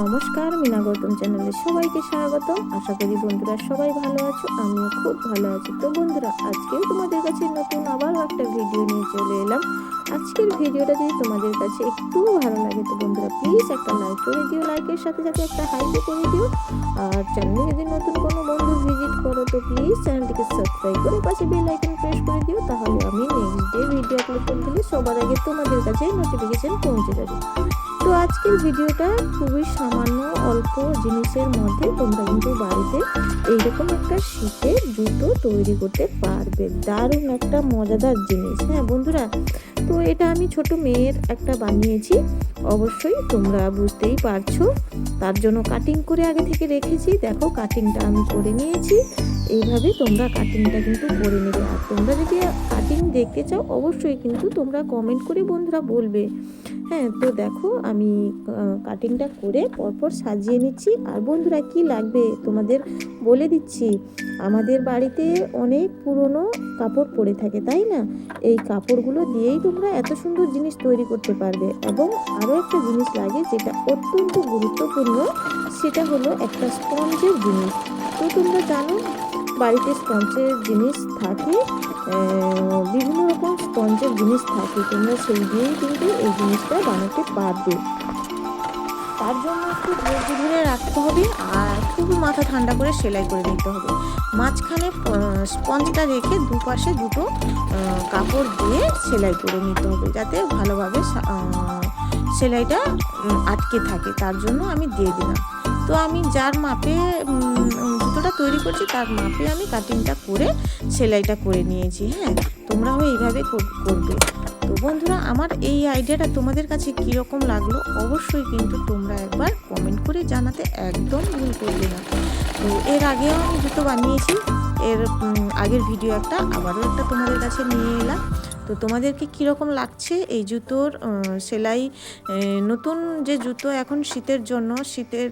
নমস্কার, মিনা গৌতম চ্যানেলে সবাইকে স্বাগতম। আশা করি বন্ধুরা সবাই ভালো আছো, আমিও খুব ভালো আছি। তো বন্ধুরা আজকেও তোমাদের কাছে নতুন আবারও একটা ভিডিও নিয়ে চলে এলাম। আজকের ভিডিওটা যদি তোমাদের কাছে একটু ভালো লাগে, তো বন্ধুরা প্লিজ একটা লাইক করে দিও। লাইকের সাথে সাথে একটা হাইপও করে দিও। আর চ্যানেলে যদি নতুন কোনো বন্ধু ভিজিট করো, তো প্লিজ চ্যানেলটিকে সাবস্ক্রাইব করে পাশে বেল আইকন প্রেস করে দিও। তাহলে আমি নেক্সট ডে ভিডিও আপলোড করে দিলে সবার আগে তোমাদের কাছে নোটিফিকেশন পৌঁছে যাবে। তো আজকের ভিডিওটা খুবই সামান্য অল্প জিনিসের মধ্যে তোমরা কিন্তু বাড়িতে এইরকম একটা শীতের জুতো তৈরি করতে পারবে। দারুণ একটা মজাদার জিনিস। হ্যাঁ বন্ধুরা, তো এটা আমি ছোট মেয়ের একটা বানিয়েছি। অবশ্যই তোমরা বুঝতেই পারছ। তার জন্য কাটিং করে আগে থেকে রেখেছি। দেখো কাটিংটা আমি করে নিয়েছি। এইভাবে তোমরা কাটিংটা কিন্তু করে নেবে। আর তোমরা যদি কাটিং দেখতে চাও অবশ্যই কিন্তু তোমরা কমেন্ট করে বন্ধুরা বলবে। হ্যাঁ তো দেখো আমি কাটিংটা করে পরপর সাজিয়ে নিচ্ছি। আর বন্ধুরা, কি লাগবে তোমাদের বলে দিচ্ছি। আমাদের বাড়িতে অনেক পুরনো কাপড় পরে থাকে, তাই না? এই কাপড়গুলো দিয়েই তোমরা এত সুন্দর জিনিস তৈরি করতে পারবে। এবং আরও একটা জিনিস লাগে, যেটা অত্যন্ত গুরুত্বপূর্ণ, সেটা হলো একটা স্পঞ্জের জিনিস। তো তোমরা জানো বাড়িতে স্পঞ্জের জিনিস থাকে বিভিন্ন রকম স্পঞ্জের জিনিস থাকে। তোমরা সেই দিয়েই কিন্তু এই জিনিসটা বানাতে পারবে। তার জন্য একটু ধৈর্য ধরে রাখতে হবে আর খুব মাথা ঠান্ডা করে সেলাই করে নিতে হবে। মাঝখানে স্পঞ্জটা রেখে দুপাশে দুটো কাপড় দিয়ে সেলাই করে নিতে হবে যাতে ভালোভাবে সেলাইটা আটকে থাকে। তার জন্য আমি দিয়ে দিলাম। তো আমি যার মাপে জুতোটা তৈরি করছি, তার মাপে আমি কাটিংটা করে সেলাইটা করে নিয়েছি হ্যাঁ? তোমরাও এইভাবে করবে। তো বন্ধুরা, আমার এই আইডিয়াটা তোমাদের কাছে কীরকম লাগল অবশ্যই কিন্তু তোমরা একবার কমেন্ট করে জানাতে একদম ভুল করবে না। তো এর আগেও আমি জুতো বানিয়েছি, এর আগের ভিডিও একটা, আবারও একটা তোমাদের কাছে নিয়ে এলাম। তো তোমাদেরকে কীরকম লাগছে এই জুতোর সেলাই নতুন যে জুতো এখন শীতের জন্য, শীতের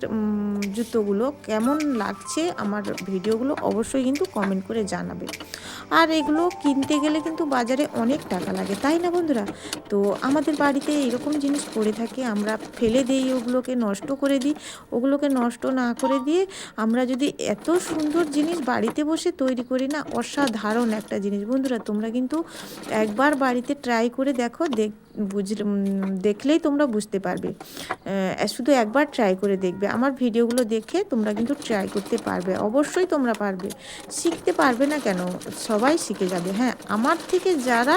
জুতোগুলো কেমন লাগছে আমার ভিডিওগুলো অবশ্যই কিন্তু কমেন্ট করে জানাবে। আর এগুলো কিনতে গেলে কিন্তু বাজারে অনেক টাকা লাগে, তাই না বন্ধুরা? তো আমাদের বাড়িতে এরকম জিনিস পড়ে থাকে, আমরা ফেলে দিই ওগুলোকে নষ্ট করে দিই, ওগুলোকে নষ্ট না করে দিয়ে আমরা যদি এত সুন্দর জিনিস বাড়িতে বসে তৈরি করি না, অসাধারণ একটা জিনিস। বন্ধুরা, তোমরা কিন্তু একবার একবার বাড়িতে ট্রাই করে দেখো, দেখ, বুঝলে দেখলেই তোমরা বুঝতে পারবে। শুধু একবার ট্রাই করে দেখবে। আমার ভিডিওগুলো দেখে তোমরা কিন্তু ট্রাই করতে পারবে। অবশ্যই তোমরা পারবে। শিখতে পারবে না কেন? সবাই শিখে যাবে। হ্যাঁ আমার থেকে যারা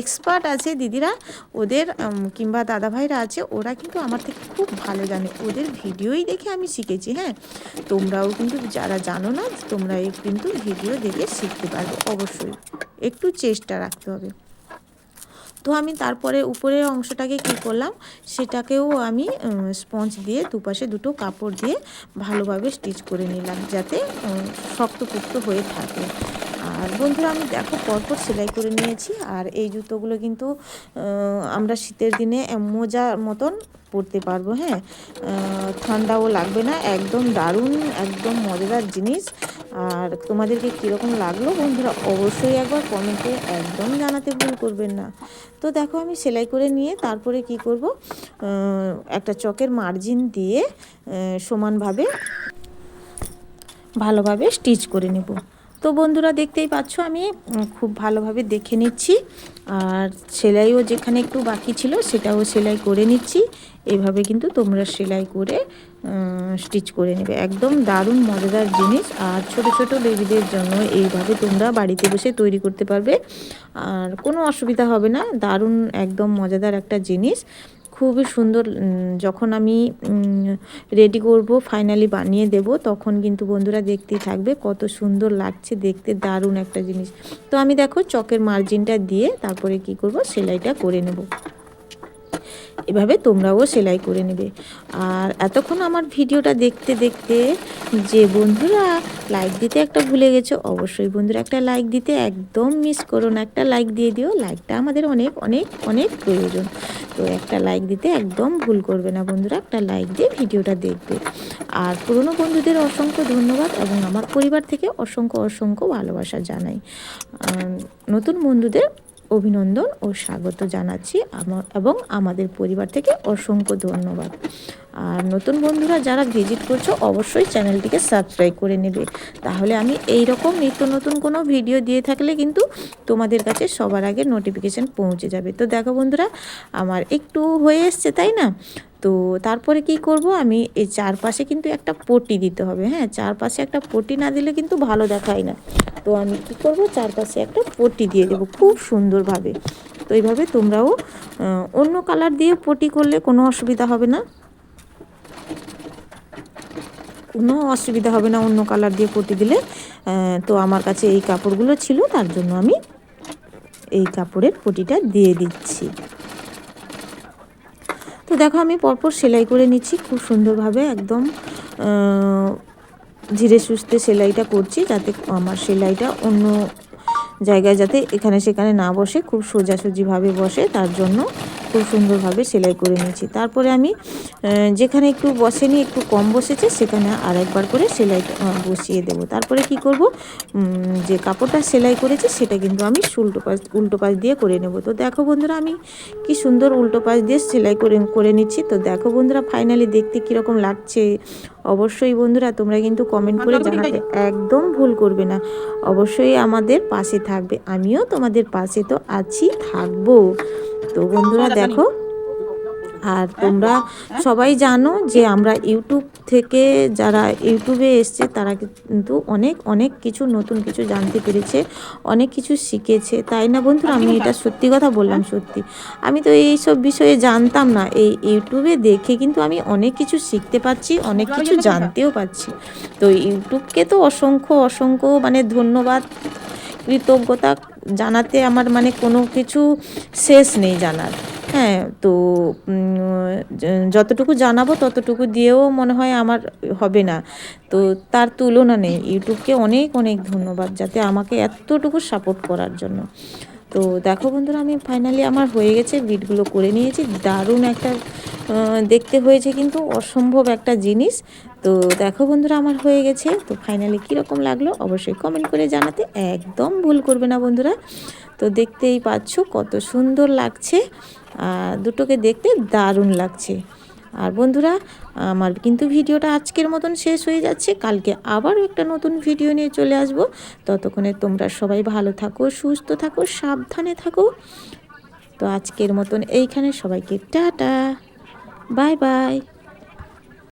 এক্সপার্ট আছে দিদিরা, ওদের কিংবা দাদাভাইরা আছে, ওরা কিন্তু আমার থেকে খুব ভালো জানে। ওদের ভিডিওই দেখে আমি শিখেছি। হ্যাঁ তোমরাও কিন্তু যারা জানো না, তোমরা কিন্তু ভিডিও দেখে শিখতে পারবে। অবশ্যই। একটু চেষ্টা রাখতে হবে। তো আমি তারপরে উপরের অংশটাকে কি করলাম? সেটাকেও আমি স্পঞ্জ দিয়ে দুপাশে দুটো কাপড় দিয়ে ভালোভাবে স্টিচ করে নিলাম যাতে শক্তপুক্ত হয়ে থাকে। আর বন্ধুরা, আমি দেখো পরপর সেলাই করে নিয়েছি আর এই জুতোগুলো কিন্তু আমরা শীতের দিনে মোজার মতন পরতে পারব হ্যাঁ। ঠান্ডাও লাগবে না, একদম দারুণ, একদম মজাদার জিনিস। আর তোমাদেরকে কীরকম লাগল বন্ধুরা, অবশ্যই একবার কমেন্টে একদম জানাতে ভুল করবেন না। তো দেখো, আমি সেলাই করে নিয়ে তারপরে কি করব? একটা চকের মার্জিন দিয়ে সমানভাবে, ভালোভাবে স্টিচ করে নেব। তো বন্ধুরা দেখতেই পাচ্ছ, আমি খুব ভালোভাবে দেখে নিচ্ছি। আর সেলাইও যেখানে একটু বাকি ছিল, সেটাও সেলাই করে নিচ্ছি। এভাবে কিন্তু তোমরা সেলাই করে স্টিচ করে নেবে। একদম দারুণ মজাদার জিনিস। আর ছোট ছোট বেবিদের জন্য এইভাবে তোমরা বাড়িতে বসে তৈরি করতে পারবে। আর কোনো অসুবিধা হবে না, দারুণ, একদম মজাদার একটা জিনিস। খুবই সুন্দর যখন আমি রেডি করব ফাইনালি বানিয়ে দেব, তখন কিন্তু বন্ধুরা দেখতেই থাকবে, কত সুন্দর লাগছে দেখতে, দারুণ একটা জিনিস। তো আমি দেখো, চকের মার্জিনটা দিয়ে তারপরে কি করব, সেলাইটা করে নেব। এভাবে তোমরাও সেলাই করে নেবে। আর এতক্ষণ আমার ভিডিওটা দেখতে দেখতে যে বন্ধুরা লাইক দিতে একটা ভুলে গেছো, অবশ্যই বন্ধুরা একটা লাইক দিতে একদম মিস করো না। একটা লাইক দিয়ে দিও লাইকটা আমাদের অনেক অনেক অনেক প্রয়োজন। তো একটা লাইক দিতে একদম ভুল করবে না বন্ধুরা, একটা লাইক দিয়ে ভিডিওটা দেখবে। আর পুরনো বন্ধুদের অসংখ্য ধন্যবাদ এবং আমার পরিবার থেকে অসংখ্য অসংখ্য ভালোবাসা জানাই। নতুন বন্ধুদের অভিনন্দন ও স্বাগত জানাচ্ছি আমার এবং আমাদের পরিবার থেকে অসংখ্য ধন্যবাদ। আর নতুন বন্ধুরা যারা ভিজিট করছ, অবশ্যই চ্যানেলটিকে সাবস্ক্রাইব করে নেবে। তাহলে আমি এই রকম নিত্য নতুন কোনো ভিডিও দিয়ে থাকলে কিন্তু তোমাদের কাছে সবার আগে নোটিফিকেশান পৌঁছে যাবে। তো দেখো বন্ধুরা, আমার একটু হয়ে এসছে, তাই না? তো তারপরে কি করব আমি, এই চারপাশে কিন্তু একটা পটি দিতে হবে হ্যাঁ? চারপাশে একটা পটি না দিলে কিন্তু ভালো দেখায় না। তো আমি কি করব? চারপাশে একটা পটি দিয়ে দেবো, খুব সুন্দরভাবে। তো এইভাবে তোমরাও অন্য কালার দিয়ে পটি করলে কোনো অসুবিধা হবে না। কোনো অসুবিধা হবে না অন্য কালার দিয়ে পটি দিলে। তো আমার কাছে এই কাপড়গুলো ছিল, তার জন্য আমি এই কাপড়ের পটিটা দিয়ে দিচ্ছি। তো দেখো, আমি পরপর সেলাই করে নিচ্ছি, খুব সুন্দরভাবে, একদম ধীরে সুস্থে সেলাইটা করছি যাতে আমার সেলাইটা অন্য জায়গায় যাতে এখানে সেখানে না বসে, খুব সোজাসুজিভাবে বসে, তার জন্য খুব সুন্দরভাবে সেলাই করে নিয়েছি। তারপরে আমি যেখানে একটু বসেনি একটু কম বসেছে সেখানে আর একবার করে সেলাই বসিয়ে দেব। তারপরে কি করব? যে কাপড়টা সেলাই করেছি সেটা কিন্তু আমি উল্টো পাশ উল্টো পাশ দিয়ে করে নেব। তো দেখো বন্ধুরা আমি কি সুন্দর উল্টো পাশ দিয়ে সেলাই করে করে নিচ্ছি। তো দেখো বন্ধুরা ফাইনালি দেখতে কীরকম লাগছে? অবশ্যই বন্ধুরা তোমরা কিন্তু কমেন্ট করে জানাতে একদম ভুল করবে না। অবশ্যই আমাদের পাশে থাকবে। আমিও তোমাদের পাশে তো আছি থাকব। তো বন্ধুরা দেখো আর তোমরা সবাই জানো যে আমরা ইউটিউব থেকে যারা ইউটিউবে এসছে তারা কিন্তু অনেক অনেক কিছু নতুন কিছু জানতে পেরেছে অনেক কিছু শিখেছে। তাই না বন্ধুরা? আমি এটা সত্যি কথা বললাম সত্যি। আমি তো এই সব বিষয়ে জানতাম না। এই ইউটিউবে দেখে কিন্তু আমি অনেক কিছু শিখতে পাচ্ছি অনেক কিছু জানতেও পাচ্ছি। তো ইউটিউবকে তো অসংখ্য অসংখ্য মানে ধন্যবাদ কৃতজ্ঞতা জানাতে আমার মানে কোনো কিছু শেষ নেই জানার। হ্যাঁ তো যতটুকু জানাব ততটুকু দিয়েও মনে হয় আমার হবে না। তো তার তুলনা নেই। ইউটিউবকে অনেক অনেক ধন্যবাদ যাতে আমাকে এতটুকু সাপোর্ট করার জন্য। তো দেখো বন্ধুরা, আমি ফাইনালি আমার হয়ে গেছে বিটগুলো করে নিয়েছি। দারুণ একটা দেখতে হয়েছে কিন্তু অসম্ভব একটা জিনিস। তো দেখো বন্ধুরা, আমার হয়ে গেছে। তো ফাইনালি কীরকম লাগল অবশ্যই কমেন্ট করে জানাতে একদম ভুল করবে না বন্ধুরা। তো দেখতেই পাচ্ছ কত সুন্দর লাগছে, আর দুটোকে দেখতে দারুণ লাগছে। আর বন্ধুরা, আমার কিন্তু ভিডিওটা আজকের মতন শেষ হয়ে যাচ্ছে। কালকে আবারও একটা নতুন ভিডিও নিয়ে চলে আসব। ততক্ষণে তোমরা সবাই ভালো থাকো, সুস্থ থাকো, সাবধানে থাকো। তো আজকের মতন এইখানে সবাইকে টাটা বাই বাই